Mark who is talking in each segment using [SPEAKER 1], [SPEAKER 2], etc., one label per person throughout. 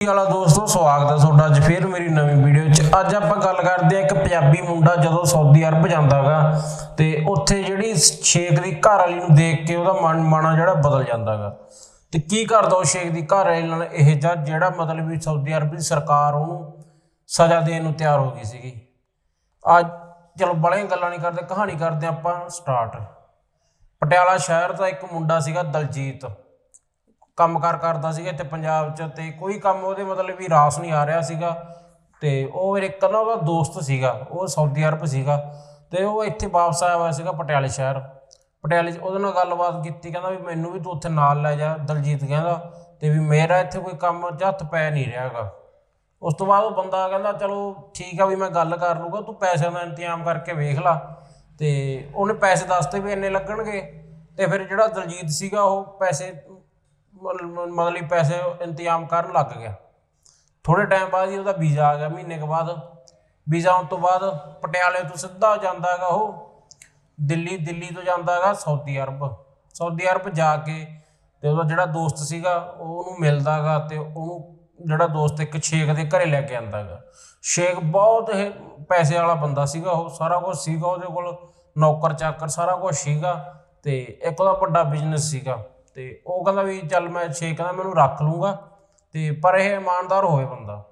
[SPEAKER 1] ਕੀ ਦੋਸਤੋ? ਸਵਾਗਤ ਹੈ ਤੁਹਾਡਾ ਅੱਜ ਫੇਰ ਮੇਰੀ ਨਵੀਂ ਵੀਡੀਓ 'ਚ। ਅੱਜ ਆਪਾਂ ਗੱਲ ਕਰਦੇ ਹਾਂ ਇੱਕ ਪੰਜਾਬੀ ਮੁੰਡਾ ਜਦੋਂ ਸਾਊਦੀ ਅਰਬ ਜਾਂਦਾਗਾ ਤੇ ਉੱਥੇ ਜਿਹੜੀ ਸ਼ੇਖ ਦੀ ਘਰ ਵਾਲੀ ਨੂੰ ਦੇਖ ਕੇ ਉਹਦਾ ਮਨ, ਮਾਣਾ ਜਿਹੜਾ ਬਦਲ ਜਾਂਦਾਗਾ ਤੇ ਕੀ ਕਰਦਾ ਉਹ ਸ਼ੇਖ ਦੀ ਘਰ ਵਾਲੀ ਨਾਲ? ਇਹ ਜਿਹਾ ਜਿਹੜਾ ਮਤਲਬ ਵੀ ਸਾਊਦੀ ਅਰਬ ਦੀ ਸਰਕਾਰ ਉਹਨੂੰ ਸਜ਼ਾ ਦੇਣ ਨੂੰ ਤਿਆਰ ਹੋ ਗਈ ਸੀਗੀ। ਅੱਜ ਚਲੋ ਬੜੀਆਂ ਗੱਲਾਂ ਨਹੀਂ ਕਰਦੇ, ਕਹਾਣੀ ਕਰਦੇ ਹਾਂ ਆਪਾਂ ਸਟਾਰਟ। ਪਟਿਆਲਾ ਸ਼ਹਿਰ ਦਾ ਇੱਕ ਮੁੰਡਾ ਸੀਗਾ ਦਲਜੀਤ। ਕੰਮਕਾਰ ਕਰਦਾ ਸੀਗਾ ਇੱਥੇ ਪੰਜਾਬ 'ਚ ਤੇ ਕੋਈ ਕੰਮ ਉਹਦੇ ਮਤਲਬ ਵੀ ਰਾਸ ਨਹੀਂ ਆ ਰਿਹਾ ਸੀਗਾ। ਤੇ ਉਹ ਫਿਰ ਇੱਕ ਨਾ ਉਹਦਾ ਦੋਸਤ ਸੀਗਾ, ਉਹ ਸਾਊਦੀ ਅਰਬ ਸੀਗਾ ਤੇ ਉਹ ਇੱਥੇ ਵਾਪਸ ਆਇਆ ਹੋਇਆ ਸੀਗਾ ਪਟਿਆਲੇ ਸ਼ਹਿਰ। ਪਟਿਆਲੇ 'ਚ ਉਹਦੇ ਨਾਲ ਗੱਲਬਾਤ ਕੀਤੀ, ਕਹਿੰਦਾ ਵੀ ਮੈਨੂੰ ਵੀ ਤੂੰ ਉੱਥੇ ਨਾਲ ਲੈ ਜਾ, ਦਲਜੀਤ ਕਹਿੰਦਾ, ਤੇ ਵੀ ਮੇਰਾ ਇੱਥੇ ਕੋਈ ਕੰਮ 'ਚ ਹੱਥ ਪੈ ਨਹੀਂ ਰਿਹਾਗਾ ਉਸ ਤੋਂ ਬਾਅਦ ਉਹ ਬੰਦਾ ਕਹਿੰਦਾ, ਚਲੋ ਠੀਕ ਆ ਵੀ ਮੈਂ ਗੱਲ ਕਰ ਲੂਗਾ ਤੂੰ ਪੈਸਿਆਂ ਦਾ ਇੰਤਜ਼ਾਮ ਕਰਕੇ ਵੇਖ ਲਾ। ਤੇ ਉਹਨੇ ਪੈਸੇ ਦੱਸਤੇ ਵੀ ਇੰਨੇ ਲੱਗਣਗੇ। ਤੇ ਫਿਰ ਜਿਹੜਾ ਦਲਜੀਤ ਸੀਗਾ ਉਹ ਪੈਸੇ ਮਤਲਬ ਮਤਲਬ ਪੈਸੇ ਇੰਤਜ਼ਾਮ ਕਰਨ ਲੱਗ ਗਿਆ। ਥੋੜੇ ਟਾਈਮ ਬਾਅਦ ਹੀ ਉਹਦਾ ਵੀਜ਼ਾ ਆ ਗਿਆ, ਮਹੀਨੇ ਕੁ ਬਾਅਦ। ਵੀਜ਼ਾ ਆਉਣ ਤੋਂ ਬਾਅਦ ਪਟਿਆਲੇ ਤੋਂ ਸਿੱਧਾ ਜਾਂਦਾ ਹੈਗਾ ਉਹ, ਦਿੱਲੀ ਦਿੱਲੀ ਤੋਂ ਜਾਂਦਾ ਹੈਗਾ ਸਾਊਦੀ ਅਰਬ। ਸਾਊਦੀ ਅਰਬ ਜਾ ਕੇ ਤੇ ਉਹਦਾ ਜਿਹੜਾ ਦੋਸਤ ਸੀਗਾ ਉਹ ਉਹਨੂੰ ਮਿਲਦਾ ਹੈਗਾ ਤੇ ਉਹਨੂੰ ਜਿਹੜਾ ਦੋਸਤ ਇੱਕ ਸ਼ੇਖ ਦੇ ਘਰੇ ਲੈ ਕੇ ਆਂਦਾ ਹੈਗਾ। ਸ਼ੇਖ ਬਹੁਤ ਇਹ ਪੈਸੇ ਵਾਲਾ ਬੰਦਾ ਸੀਗਾ ਉਹ, ਸਾਰਾ ਕੁਝ ਸੀਗਾ ਉਹਦੇ ਕੋਲ ਨੌਕਰ ਚਾਕਰ ਸਾਰਾ ਕੁਝ ਸੀਗਾ ਤੇ ਇੱਕ ਉਹਦਾ ਵੱਡਾ ਬਿਜ਼ਨਸ ਸੀਗਾ। ਤੇ ਉਹ ਕਹਿੰਦਾ ਵੀ ਚੱਲ ਮੈਂ ਸ਼ੇਖ ਕਹਿੰਦਾ ਮੈਨੂੰ ਰੱਖ ਲੂੰਗਾ ਤੇ ਪਰ ਇਹ ਇਮਾਨਦਾਰ ਹੋਵੇ ਬੰਦਾ।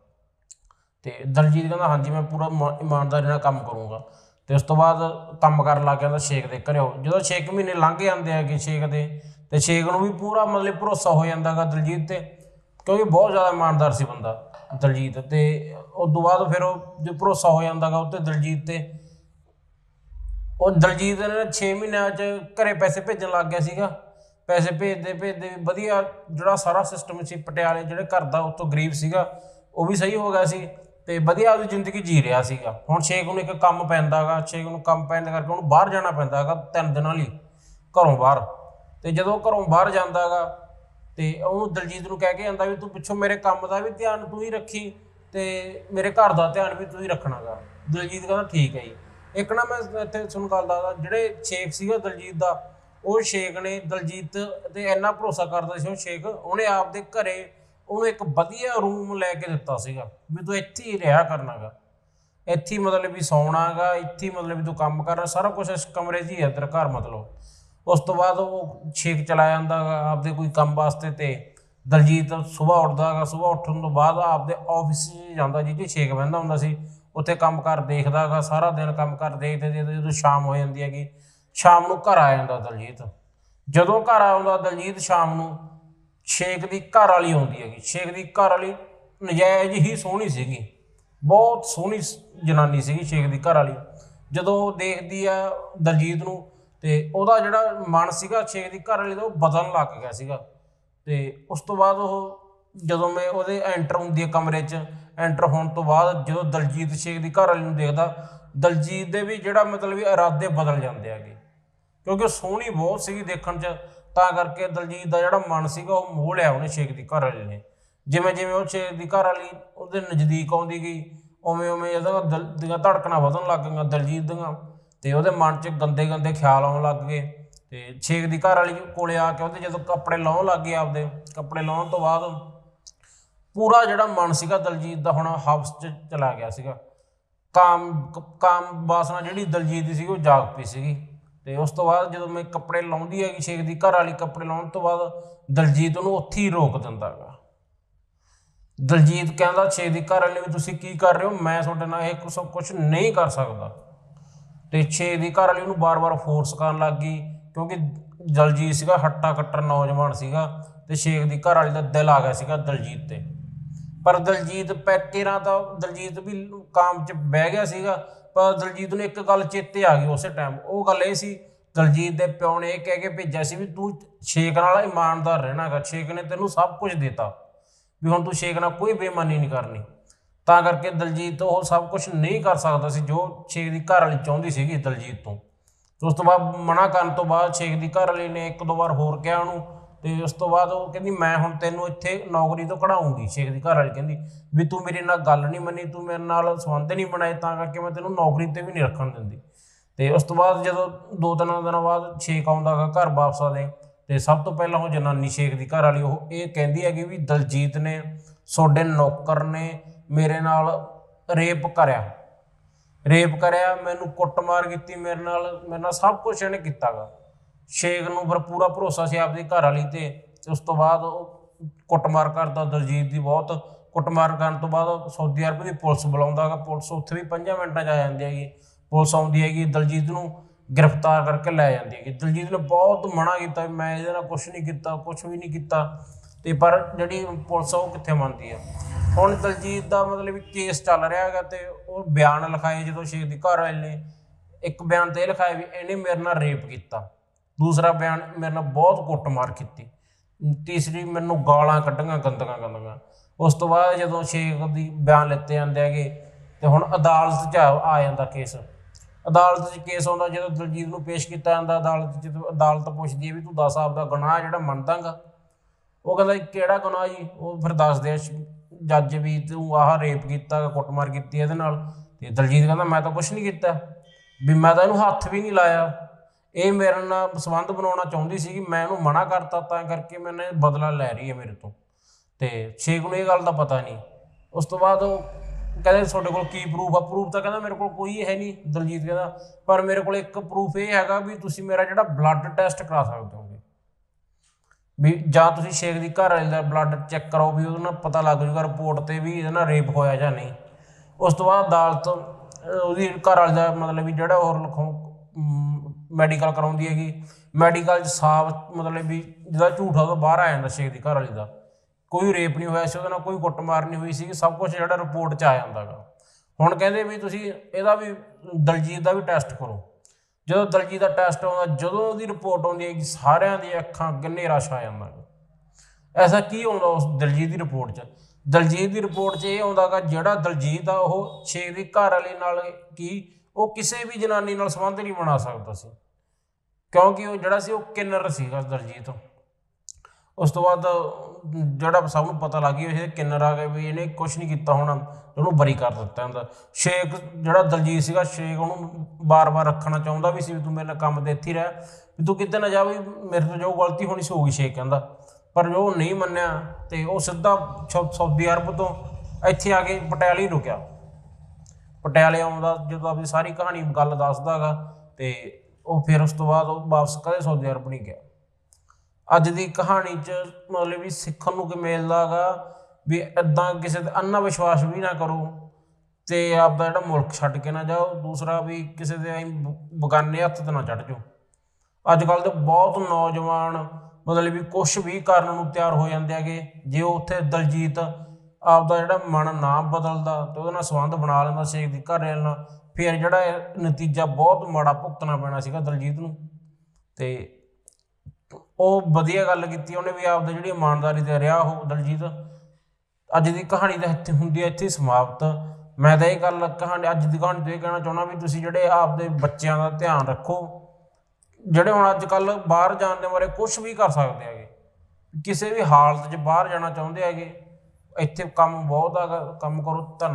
[SPEAKER 1] ਤੇ ਦਲਜੀਤ ਕਹਿੰਦਾ, ਹਾਂਜੀ, ਮੈਂ ਪੂਰਾ ਇਮਾਨਦਾਰੀ ਨਾਲ ਕੰਮ ਕਰੂੰਗਾ। ਤੇ ਉਸ ਤੋਂ ਬਾਅਦ ਕੰਮ ਕਰਨ ਲੱਗ ਜਾਂਦਾ ਸ਼ੇਖ ਦੇ ਘਰੇ ਉਹ। ਜਦੋਂ 6 ਮਹੀਨੇ ਲੰਘ ਜਾਂਦੇ ਆ ਕਿ ਸ਼ੇਖ ਦੇ, ਤੇ ਸ਼ੇਖ ਨੂੰ ਵੀ ਪੂਰਾ ਮਤਲਬ ਭਰੋਸਾ ਹੋ ਜਾਂਦਾਗਾ ਦਲਜੀਤ ਤੇ, ਕਿਉਂਕਿ ਬਹੁਤ ਜ਼ਿਆਦਾ ਇਮਾਨਦਾਰ ਸੀ ਬੰਦਾ ਦਲਜੀਤ ਤੇ। ਉਸ ਤੋਂ ਬਾਅਦ ਫਿਰ ਉਹ ਜੋ ਭਰੋਸਾ ਹੋ ਜਾਂਦਾਗਾ ਉੱਤੇ ਦਲਜੀਤ ਤੇ। ਉਹ ਦਲਜੀਤ ਨੇ 6 ਮਹੀਨਿਆਂ 'ਚ ਘਰੇ ਪੈਸੇ ਭੇਜਣ ਲੱਗ ਗਿਆ ਸੀਗਾ। ਪੈਸੇ ਭੇਜਦੇ ਭੇਜਦੇ ਵਧੀਆ ਜਿਹੜਾ ਸਾਰਾ ਸਿਸਟਮ ਸੀ, ਪਟਿਆਲੇ ਜਿਹੜੇ ਘਰ ਦਾ ਉਤੋਂ ਗਰੀਬ ਸੀਗਾ, ਉਹ ਵੀ ਸਹੀ ਹੋ ਗਿਆ ਸੀ ਤੇ ਵਧੀਆ ਉਹਦੀ ਜ਼ਿੰਦਗੀ ਜੀ ਰਿਹਾ ਸੀਗਾ। ਹੁਣ ਛੇਕ ਨੂੰ ਇੱਕ ਕੰਮ ਪੈਂਦਾਗਾ ਛੇਕ ਨੂੰ ਕੰਮ ਪੈਣ ਦੇ ਕਰਕੇ ਉਹਨੂੰ ਬਾਹਰ ਜਾਣਾ ਪੈਂਦਾਗਾ ਤਿੰਨ ਦਿਨਾਂ ਲਈ, ਘਰੋਂ ਬਾਹਰ। ਤੇ ਜਦੋਂ ਉਹ ਘਰੋਂ ਬਾਹਰ ਜਾਂਦਾਗਾ ਤੇ ਉਹਨੂੰ ਦਲਜੀਤ ਨੂੰ ਕਹਿ ਕੇ ਜਾਂਦਾ ਵੀ ਤੂੰ ਪਿੱਛੋਂ ਮੇਰੇ ਕੰਮ ਦਾ ਵੀ ਧਿਆਨ ਤੂੰ ਹੀ ਰੱਖੀ ਤੇ ਮੇਰੇ ਘਰ ਦਾ ਧਿਆਨ ਵੀ ਤੂੰ ਹੀ ਰੱਖਣਾਗਾ। ਦਲਜੀਤ ਕਹਿੰਦਾ ਠੀਕ ਹੈ ਜੀ। ਇੱਕ ਨਾ ਮੈਂ ਇੱਥੇ ਤੁਹਾਨੂੰ ਗੱਲ ਦੱਸਦਾ, ਜਿਹੜੇ ਸ਼ੇਖ ਸੀਗਾ ਦਲਜੀਤ ਦਾ ਉਹ ਸ਼ੇਖ ਨੇ ਦਲਜੀਤ ਤੇ ਇੰਨਾ ਭਰੋਸਾ ਕਰਦਾ ਸੀ ਉਹ ਸ਼ੇਖ, ਉਹਨੇ ਆਪਦੇ ਘਰੇ ਉਹਨੂੰ ਇੱਕ ਵਧੀਆ ਰੂਮ ਲੈ ਕੇ ਦਿੱਤਾ ਸੀਗਾ ਵੀ ਤੂੰ ਇੱਥੇ ਹੀ ਰਿਹਾ ਕਰਨਾਗਾ। ਇੱਥੇ ਹੀ ਮਤਲਬ ਵੀ ਸੌਣਾਗਾ, ਇੱਥੇ ਹੀ ਮਤਲਬ ਵੀ ਤੂੰ ਕੰਮ ਕਰਨਾ, ਸਾਰਾ ਕੁਝ ਇਸ ਕਮਰੇ 'ਚ ਹੀ ਹੈ ਤੇਰਾ ਘਰ ਮਤਲਬ। ਉਸ ਤੋਂ ਬਾਅਦ ਉਹ ਛੇਕ ਚਲਾ ਜਾਂਦਾ ਗਾ ਆਪਦੇ ਕੋਈ ਕੰਮ ਵਾਸਤੇ ਤੇ ਦਲਜੀਤ ਸਵੇਰ ਉੱਠਦਾ ਗਾ ਸਵੇਰ ਉੱਠਣ ਤੋਂ ਬਾਅਦ ਆਪਦੇ ਆਫਿਸ 'ਚ ਜਾਂਦਾ ਜਿੱਥੇ ਛੇਕ ਬਹਿੰਦਾ ਹੁੰਦਾ ਸੀ, ਉੱਥੇ ਕੰਮ ਕਰ ਦੇਖਦਾ ਗਾ ਸਾਰਾ ਦਿਨ ਕੰਮ ਕਰ ਦੇਖਦੇ ਦੇਖਦੇ ਜਦੋਂ ਸ਼ਾਮ ਹੋ ਜਾਂਦੀ ਹੈਗੀ ਸ਼ਾਮ ਨੂੰ ਘਰ ਆ ਜਾਂਦਾ ਦਲਜੀਤ। ਜਦੋਂ ਘਰ ਆਉਂਦਾ ਦਲਜੀਤ, ਸ਼ਾਮ ਨੂੰ ਛੇਕ ਦੀ ਘਰ ਵਾਲੀ ਆਉਂਦੀ ਹੈਗੀ। ਛੇਕ ਦੀ ਘਰ ਵਾਲੀ ਨਜਾਇਜ਼ ਹੀ ਸੋਹਣੀ ਸੀਗੀ। ਬਹੁਤ ਸੋਹਣੀ ਸ- ਜਨਾਨੀ ਸੀਗੀ ਛੇਕ ਦੀ ਘਰ ਵਾਲੀ। ਜਦੋਂ ਉਹ ਦੇਖਦੀ ਆ ਦਲਜੀਤ ਨੂੰ ਤੇ ਉਹਦਾ ਜਿਹੜਾ ਮਨ ਸੀਗਾ ਛੇਕ ਦੀ ਘਰ ਵਾਲੀ ਦਾ ਉਹ ਬਦਲਣ ਲੱਗ ਗਿਆ ਸੀਗਾ। ਤੇ ਉਸ ਤੋਂ ਬਾਅਦ ਉਹ ਜਦੋਂ ਮੈਂ ਉਹਦੇ ਐਂਟਰ ਹੁੰਦੀ ਹੈ ਕਮਰੇ 'ਚ, ਐਂਟਰ ਹੋਣ ਤੋਂ ਬਾਅਦ ਜਦੋਂ ਦਲਜੀਤ ਸ਼ੇਖ ਦੀ ਘਰ ਵਾਲੀ ਨੂੰ ਦੇਖਦਾ, ਦਲਜੀਤ ਦੇ ਵੀ ਜਿਹੜਾ ਮਤਲਬ ਵੀ ਇਰਾਦੇ ਬਦਲ ਜਾਂਦੇ ਹੈਗੇ। ਕਿਉਂਕਿ ਉਹ ਸੋਹਣੀ ਬਹੁਤ ਸੀਗੀ ਦੇਖਣ 'ਚ, ਤਾਂ ਕਰਕੇ ਦਲਜੀਤ ਦਾ ਜਿਹੜਾ ਮਨ ਸੀਗਾ ਉਹ ਮੋਹ ਲਿਆ ਉਹਨੇ ਸ਼ੇਖ ਦੀ ਘਰ ਵਾਲੀ ਨੇ। ਜਿਵੇਂ ਜਿਵੇਂ ਉਹ ਸ਼ੇਖ ਦੀ ਘਰ ਵਾਲੀ ਉਹਦੇ ਨਜ਼ਦੀਕ ਆਉਂਦੀ ਗਈ, ਉਵੇਂ ਉਵੇਂ ਇਹਦਾ ਦਿਲ ਦੀਆਂ ਧੜਕਣਾਂ ਵਧਣ ਲੱਗ ਗਈਆਂ ਦਲਜੀਤ ਦੀਆਂ, ਤੇ ਉਹਦੇ ਮਨ 'ਚ ਗੰਦੇ ਗੰਦੇ ਖਿਆਲ ਆਉਣ ਲੱਗ ਗਏ। ਤੇ ਸ਼ੇਖ ਦੀ ਘਰ ਵਾਲੀ ਕੋਲੇ ਆ ਕੇ ਉਹਦੇ ਜਦੋਂ ਕੱਪੜੇ ਲਾਉਣ ਲੱਗ ਗਏ ਆਪਦੇ, ਕੱਪੜੇ ਲਾਉਣ ਤੋਂ ਬਾਅਦ ਪੂਰਾ ਜਿਹੜਾ ਮਨ ਸੀਗਾ ਦਲਜੀਤ ਦਾ ਹੁਣ ਹਵਸ 'ਚ ਚਲਾ ਗਿਆ ਸੀਗਾ। ਕਾਮ ਕਾਮ ਵਾਸਨਾ ਜਿਹੜੀ ਦਲਜੀਤ ਦੀ ਸੀ ਉਹ ਜਾਗ ਪਈ ਸੀਗੀ। ਤੇ ਉਸ ਤੋਂ ਬਾਅਦ ਜਦੋਂ ਮੈਂ ਕੱਪੜੇ ਲਾਉਂਦੀ ਹੈਗੀ, ਸ਼ੇਖ ਦੀ ਘਰ ਵਾਲੀ ਕੱਪੜੇ ਲਾਉਣ ਤੋਂ ਬਾਅਦ ਦਲਜੀਤ ਉਹਨੂੰ ਉੱਥੇ ਹੀ ਰੋਕ ਦਿੰਦਾਗਾ। ਦਲਜੀਤ ਕਹਿੰਦਾ, ਸ਼ੇਖ ਦੀ ਘਰ ਵਾਲੀ, ਵੀ ਤੁਸੀਂ ਕੀ ਕਰ ਰਹੇ ਹੋ? ਮੈਂ ਤੁਹਾਡੇ ਨਾਲ ਇਹ ਕੁਛ ਕੁਝ ਨਹੀਂ ਕਰ ਸਕਦਾ। ਤੇ ਸ਼ੇਖ ਦੀ ਘਰ ਵਾਲੀ ਉਹਨੂੰ ਬਾਰ-ਬਾਰ ਫੋਰਸ ਕਰਨ ਲੱਗ ਗਈ, ਕਿਉਂਕਿ ਦਲਜੀਤ ਸੀਗਾ ਹੱਟਾ ਕੱਟਰ ਨੌਜਵਾਨ ਸੀਗਾ ਤੇ ਸ਼ੇਖ ਦੀ ਘਰ ਵਾਲੀ ਦਾ ਦਿਲ ਆ ਗਿਆ ਸੀਗਾ ਦਲਜੀਤ ਤੇ। ਪਰ ਦਲਜੀਤ ਪੈਕੇਰਾਂ ਤਾਂ ਦਲਜੀਤ ਵੀ ਕਾਮ 'ਚ ਬਹਿ ਗਿਆ ਸੀਗਾ ਪਰ ਦਲਜੀਤ ਨੂੰ ਇੱਕ ਗੱਲ ਚੇਤੇ ਆ ਗਈ ਉਸੇ ਟਾਈਮ ਉਹ ਗੱਲ ਇਹ ਸੀ, ਦਲਜੀਤ ਦੇ ਪਿਓ ਨੇ ਇਹ ਕਹਿ ਕੇ ਭੇਜਿਆ ਸੀ ਵੀ ਤੂੰ ਸ਼ੇਖ ਨਾਲ ਇਮਾਨਦਾਰ ਰਹਿਣਾਗਾ ਸ਼ੇਖ ਨੇ ਤੈਨੂੰ ਸਭ ਕੁਝ ਦਿੱਤਾ ਵੀ ਹੁਣ ਤੂੰ ਸ਼ੇਖ ਨਾਲ ਕੋਈ ਬੇਈਮਾਨੀ ਨਹੀਂ ਕਰਨੀ। ਤਾਂ ਕਰਕੇ ਦਲਜੀਤ ਉਹ ਸਭ ਕੁਝ ਨਹੀਂ ਕਰ ਸਕਦਾ ਸੀ ਜੋ ਸ਼ੇਖ ਦੀ ਘਰ ਵਾਲੀ ਚਾਹੁੰਦੀ ਸੀਗੀ ਦਲਜੀਤ ਤੋਂ। ਉਸ ਤੋਂ ਬਾਅਦ ਮਨਾ ਕਰਨ ਤੋਂ ਬਾਅਦ ਸ਼ੇਖ ਦੀ ਘਰ ਵਾਲੀ ਨੇ ਇੱਕ ਦੋ ਵਾਰ ਹੋਰ ਕਿਹਾ ਉਹਨੂੰ ਤੇ ਉਸ ਤੋਂ ਬਾਅਦ ਉਹ ਕਹਿੰਦੀ, ਮੈਂ ਹੁਣ ਤੈਨੂੰ ਇੱਥੇ ਨੌਕਰੀ ਤੋਂ ਕਢਾਉਂਗੀ। ਸ਼ੇਖ ਦੀ ਘਰ ਵਾਲੀ ਕਹਿੰਦੀ, ਵੀ ਤੂੰ ਮੇਰੇ ਨਾਲ ਗੱਲ ਨਹੀਂ ਮੰਨੀ, ਤੂੰ ਮੇਰੇ ਨਾਲ ਸੰਬੰਧ ਨਹੀਂ ਬਣਾਏ, ਤਾਂ ਕਰਕੇ ਮੈਂ ਤੈਨੂੰ ਨੌਕਰੀ ਤੇ ਵੀ ਨਹੀਂ ਰੱਖਣ ਦਿੰਦੀ। ਤੇ ਉਸ ਤੋਂ ਬਾਅਦ ਜਦੋਂ ਦੋ ਤਿੰਨ ਦਿਨਾਂ ਬਾਅਦ ਸ਼ੇਖ ਆਉਂਦਾ ਗਾ ਘਰ ਵਾਪਸ ਆਦੇ ਤੇ ਸਭ ਤੋਂ ਪਹਿਲਾਂ ਉਹ ਜਨਾਨੀ ਸ਼ੇਖ ਦੀ ਘਰ ਵਾਲੀ, ਉਹ ਇਹ ਕਹਿੰਦੀ ਹੈਗੀ ਵੀ ਦਲਜੀਤ ਨੇ ਤੁਹਾਡੇ ਨੌਕਰ ਨੇ ਮੇਰੇ ਨਾਲ ਰੇਪ ਕਰਿਆ। ਰੇਪ ਕਰਿਆ, ਮੈਨੂੰ ਕੁੱਟਮਾਰ ਕੀਤੀ ਮੇਰੇ ਨਾਲ ਮੇਰੇ ਨਾਲ ਸਭ ਕੁਝ ਇਹਨੇ ਕੀਤਾਗਾ ਸ਼ੇਖ ਨੂੰ ਫਿਰ ਪੂਰਾ ਭਰੋਸਾ ਸੀ ਆਪਦੀ ਘਰ ਵਾਲੀ ਤੇ। ਤੇ ਉਸ ਤੋਂ ਬਾਅਦ ਉਹ ਕੁੱਟਮਾਰ ਕਰਦਾ ਦਲਜੀਤ ਦੀ ਬਹੁਤ। ਕੁੱਟਮਾਰ ਕਰਨ ਤੋਂ ਬਾਅਦ ਸਾਊਦੀ ਅਰਬ ਦੀ ਪੁਲਿਸ ਬੁਲਾਉਂਦਾ ਬੁਲਾਉਂਦਾਗਾ ਪੁਲਿਸ ਉੱਥੇ ਵੀ 5 ਮਿੰਟਾਂ 'ਚ ਆ ਜਾਂਦੀ ਹੈਗੀ। ਪੁਲਿਸ ਆਉਂਦੀ ਹੈਗੀ, ਦਲਜੀਤ ਨੂੰ ਗ੍ਰਿਫਤਾਰ ਕਰਕੇ ਲੈ ਜਾਂਦੀ ਹੈਗੀ। ਦਲਜੀਤ ਨੇ ਬਹੁਤ ਮਨਾ ਕੀਤਾ ਵੀ ਮੈਂ ਇਹਦੇ ਨਾਲ ਕੁਝ ਨਹੀਂ ਕੀਤਾ ਕੁਝ ਵੀ ਨਹੀਂ ਕੀਤਾ। ਤੇ ਪਰ ਜਿਹੜੀ ਪੁਲਿਸ ਆ ਉਹ ਕਿੱਥੇ ਮੰਨਦੀ ਆ? ਹੁਣ ਦਲਜੀਤ ਦਾ ਮਤਲਬ ਕੇਸ ਚੱਲ ਰਿਹਾ ਹੈਗਾ ਤੇ ਉਹ ਬਿਆਨ ਲਿਖਾਏ ਜਦੋਂ ਸ਼ੇਖ ਦੀ ਘਰ ਵਾਲੇ ਨੇ। ਇੱਕ ਬਿਆਨ ਤੇ ਇਹ ਲਿਖਾਇਆ ਵੀ ਇਹਨੇ ਮੇਰੇ ਨਾਲ ਰੇਪ ਕੀਤਾ। ਦੂਸਰਾ ਬਿਆਨ ਮੇਰੇ ਨਾਲ ਬਹੁਤ ਕੁੱਟਮਾਰ ਕੀਤੀ। ਤੀਸਰੀ ਮੈਨੂੰ ਗਾਲਾਂ ਕੱਢੀਆਂ ਗੰਦੀਆਂ ਗੰਦੀਆਂ। ਉਸ ਤੋਂ ਬਾਅਦ ਜਦੋਂ ਸ਼ੇਖ ਦੀ ਬਿਆਨ ਲਿੱਤੇ ਜਾਂਦੇ ਹੈਗੇ, ਤੇ ਹੁਣ ਅਦਾਲਤ 'ਚ ਆ ਆ ਜਾਂਦਾ ਕੇਸ। ਅਦਾਲਤ 'ਚ ਕੇਸ ਆਉਂਦਾ ਜਦੋਂ ਦਲਜੀਤ ਨੂੰ ਪੇਸ਼ ਕੀਤਾ ਜਾਂਦਾ, ਅਦਾਲਤ 'ਚ ਅਦਾਲਤ ਪੁੱਛਦੀ ਹੈ ਵੀ ਤੂੰ ਦੱਸ ਆਪਦਾ ਗੁਨਾਹ ਜਿਹੜਾ ਮੰਨਦਾਗਾ ਉਹ ਕਹਿੰਦਾ ਕਿਹੜਾ ਗੁਨਾਹ ਜੀ? ਉਹ ਫਿਰ ਦੱਸਦੇ ਆ ਸ਼- ਜੱਜ ਵੀ ਤੂੰ ਆਹ ਰੇਪ ਕੀਤਾ, ਕੁੱਟਮਾਰ ਕੀਤੀ ਇਹਦੇ ਨਾਲ। ਤੇ ਦਲਜੀਤ ਕਹਿੰਦਾ, ਮੈਂ ਤਾਂ ਕੁਝ ਨਹੀਂ ਕੀਤਾ। ਵੀ ਮੈਂ ਤਾਂ ਇਹਨੂੰ ਹੱਥ ਵੀ ਨਹੀਂ ਲਾਇਆ। ਇਹ ਮੇਰੇ ਨਾਲ ਸੰਬੰਧ ਬਣਾਉਣਾ ਚਾਹੁੰਦੀ ਸੀ ਕਿ ਮੈਂ ਇਹਨੂੰ ਮਨਾ ਕਰਤਾ ਤਾਂ ਕਰਕੇ ਮੈਨੇ ਬਦਲਾ ਲੈ ਰਹੀ ਹੈ ਮੇਰੇ ਤੋਂ। ਤੇ ਸ਼ੇਖ ਨੂੰ ਇਹ ਗੱਲ ਦਾ ਪਤਾ ਨਹੀਂ। ਉਸ ਤੋਂ ਬਾਅਦ ਉਹ ਕਹਿੰਦੇ ਤੁਹਾਡੇ ਕੋਲ ਕੀ ਪ੍ਰੂਫ ਆ? ਪ੍ਰੂਫ ਤਾਂ ਕਹਿੰਦਾ ਮੇਰੇ ਕੋਲ ਕੋਈ ਹੈ ਨਹੀਂ, ਦਲਜੀਤ ਕਹਿੰਦਾ, ਪਰ ਮੇਰੇ ਕੋਲ ਇੱਕ ਪ੍ਰੂਫ ਇਹ ਹੈਗਾ ਵੀ ਤੁਸੀਂ ਮੇਰਾ ਜਿਹੜਾ ਬਲੱਡ ਟੈਸਟ ਕਰਾ ਸਕਦੇ ਹੋਗੇ। ਵੀ ਜਾਂ ਤੁਸੀਂ ਸ਼ੇਖ ਦੀ ਘਰ ਵਾਲੀ ਦਾ ਬਲੱਡ ਚੈੱਕ ਕਰੋ ਵੀ ਉਹਦੇ ਨਾਲ ਪਤਾ ਲੱਗ ਜੂਗਾ ਰਿਪੋਰਟ ਤੇ ਵੀ ਇਹਦੇ ਨਾਲ ਰੇਪ ਹੋਇਆ ਜਾਂ ਨਹੀਂ। ਉਸ ਤੋਂ ਬਾਅਦ ਅਦਾਲਤ ਉਹਦੀ ਘਰ ਵਾਲੀ ਦਾ ਮਤਲਬ ਵੀ ਜਿਹੜਾ ਹੋਰ ਲਿਖੋ ਮੈਡੀਕਲ ਕਰਾਉਂਦੀ ਹੈਗੀ। ਮੈਡੀਕਲ 'ਚ ਸਾਫ਼, ਮਤਲਬ ਵੀ ਜਿਹਦਾ ਝੂਠ ਆ ਉਹ ਬਾਹਰ ਆ ਜਾਂਦਾ ਸ਼ੇਖ ਦੀ ਘਰ ਵਾਲੀ ਦਾ। ਕੋਈ ਰੇਪ ਨਹੀਂ ਹੋਇਆ ਸੀ, ਉਹਦੇ ਨਾਲ ਕੋਈ ਕੁੱਟਮਾਰ ਨਹੀਂ ਹੋਈ ਸੀ ਸਭ ਕੁਝ ਜਿਹੜਾ ਰਿਪੋਰਟ 'ਚ ਆ ਜਾਂਦਾਗਾ ਹੁਣ ਕਹਿੰਦੇ ਵੀ ਤੁਸੀਂ ਇਹਦਾ ਵੀ, ਦਲਜੀਤ ਦਾ ਵੀ ਟੈਸਟ ਕਰੋ। ਜਦੋਂ ਦਲਜੀਤ ਦਾ ਟੈਸਟ ਆਉਂਦਾ, ਜਦੋਂ ਉਹਦੀ ਰਿਪੋਰਟ ਆਉਂਦੀ ਹੈ ਕਿ ਸਾਰਿਆਂ ਦੀਆਂ ਅੱਖਾਂ ਗੰਨੇ ਰਸ਼ ਆ ਜਾਂਦਾ ਗਾ। ਐਸਾ ਕੀ ਆਉਂਦਾ ਉਸ ਦਲਜੀਤ ਦੀ ਰਿਪੋਰਟ 'ਚ? ਦਲਜੀਤ ਦੀ ਰਿਪੋਰਟ 'ਚ ਇਹ ਆਉਂਦਾਗਾ ਜਿਹੜਾ ਦਲਜੀਤ ਆ, ਉਹ ਛੇ ਦੀ ਘਰ ਵਾਲੇ ਨਾਲ ਕੀ, ਉਹ ਕਿਸੇ ਵੀ ਜਨਾਨੀ ਨਾਲ ਸੰਬੰਧ ਨਹੀਂ ਬਣਾ ਸਕਦਾ ਸੀ। ਕਿਉਂਕਿ ਉਹ ਜਿਹੜਾ ਸੀ ਉਹ ਕਿੰਨਰ ਸੀਗਾ ਦਲਜੀਤ ਉਸ ਤੋਂ ਬਾਅਦ ਜਿਹੜਾ ਸਭ ਨੂੰ ਪਤਾ ਲੱਗ ਗਿਆ ਇਹ ਕਿੰਨਰ ਆ ਗਏ ਵੀ ਇਹਨੇ ਕੁਝ ਨਹੀਂ ਕੀਤਾ ਹੋਣਾ, ਉਹਨੂੰ ਬਰੀ ਕਰ ਦਿੱਤਾ ਹੁੰਦਾ। ਸ਼ੇਖ ਜਿਹੜਾ ਦਲਜੀਤ ਸੀਗਾ, ਸ਼ੇਖ ਉਹਨੂੰ ਬਾਰ-ਬਾਰ ਰੱਖਣਾ ਚਾਹੁੰਦਾ ਵੀ ਸੀ ਵੀ ਤੂੰ ਮੇਰੇ ਨਾਲ ਕੰਮ ਤੇ ਇੱਥੇ ਰਹਿ, ਵੀ ਤੂੰ ਕਿਤੇ ਨਾ ਜਾ ਵੀ ਮੇਰੇ ਤੋਂ ਜੋ ਗਲਤੀ ਹੋਣੀ ਸੀ ਹੋ ਗਈ ਸ਼ੇਖ ਕਹਿੰਦਾ। ਪਰ ਜੋ ਉਹ ਨਹੀਂ ਮੰਨਿਆ ਤੇ ਉਹ ਸਿੱਧਾ ਸੌ- ਸਾਊਦੀ ਅਰਬ ਤੋਂ ਇੱਥੇ ਆ ਕੇ ਪਟਿਆਲੇ ਰੁਕਿਆ। ਪਟਿਆਲੇ ਆਉਂਦਾ ਜਦੋਂ ਆਪਣੀ ਸਾਰੀ ਕਹਾਣੀ, ਗੱਲ ਦੱਸਦਾਗਾ ਤੇ ਉਹ ਫਿਰ ਉਸ ਤੋਂ ਬਾਅਦ ਉਹ ਵਾਪਸ ਕਦੇ ਸਾਊਦੀ ਅਰਬ ਨਹੀਂ ਗਿਆ। ਅੱਜ ਦੀ ਕਹਾਣੀ 'ਚ ਮਤਲਬ ਵੀ ਸਿੱਖਣ ਨੂੰ ਕੀ ਮਿਲਦਾਗਾ ਵੀ ਇਦਾਂ ਕਿਸੇ ਤੇ ਅੰਨਾ ਵਿਸ਼ਵਾਸ ਵੀ ਨਾ ਕਰੋ ਤੇ ਆਪਦਾ ਜਿਹੜਾ ਮੁਲਕ ਛੱਡ ਕੇ ਨਾ ਜਾਓ, ਦੂਸਰਾ ਵੀ ਕਿਸੇ ਦੇ ਐਂ ਬਗਾਨੇ ਹੱਥ ਤੇ ਨਾ ਚੜ ਜਾਓ। ਅੱਜ ਕੱਲ ਦੇ ਬਹੁਤ ਨੌਜਵਾਨ ਮਤਲਬ ਵੀ ਕੁਝ ਵੀ ਕਰਨ ਨੂੰ ਤਿਆਰ ਹੋ ਜਾਂਦੇ ਹੈਗੇ, ਜੇ ਉਹ ਉੱਥੇ ਦਲਜੀਤ ਆਪਦਾ ਜਿਹੜਾ ਮਨ ਨਾ ਬਦਲਦਾ ਤੇ ਉਹਦੇ ਨਾਲ ਸੰਬੰਧ ਬਣਾ ਲੈਂਦਾ, ਸ਼ੇਖ ਦੀ ਘਰ ਨਾਲ ਫਿਰ ਜਿਹੜਾ ਇਹ ਨਤੀਜਾ ਬਹੁਤ ਮਾੜਾ ਭੁਗਤਣਾ ਪੈਣਾ ਸੀਗਾ ਦਲਜੀਤ ਨੂੰ ਤੇ ਉਹ ਵਧੀਆ ਗੱਲ ਕੀਤੀ, ਉਹਨੇ ਵੀ ਆਪਦਾ ਜਿਹੜੀ ਇਮਾਨਦਾਰੀ ਤੇ ਰਿਹਾ ਉਹ ਦਲਜੀਤ। ਅੱਜ ਦੀ ਕਹਾਣੀ ਤਾਂ ਇੱਥੇ ਹੁੰਦੀ ਹੈ ਇੱਥੇ ਹੀ ਸਮਾਪਤ। ਮੈਂ ਤਾਂ ਇਹ ਗੱਲ, ਕਹਾਣੀ, ਅੱਜ ਦੀ ਕਹਾਣੀ ਤੋਂ ਇਹ ਕਹਿਣਾ ਚਾਹੁੰਦਾ ਵੀ ਤੁਸੀਂ ਜਿਹੜੇ ਆਪਦੇ ਬੱਚਿਆਂ ਦਾ ਧਿਆਨ ਰੱਖੋ, ਜਿਹੜੇ ਹੁਣ ਅੱਜ ਕੱਲ ਬਾਹਰ ਜਾਣ ਦੇ ਬਾਰੇ ਕੁਝ ਵੀ ਕਰ ਸਕਦੇ ਹੈਗੇ, ਕਿਸੇ ਵੀ ਹਾਲਤ 'ਚ ਬਾਹਰ ਜਾਣਾ ਚਾਹੁੰਦੇ ਹੈਗੇ, ਇੱਥੇ ਕੰਮ ਬਹੁਤ ਹੈਗਾ ਕੰਮ ਕਰੋ, ਧੰਨ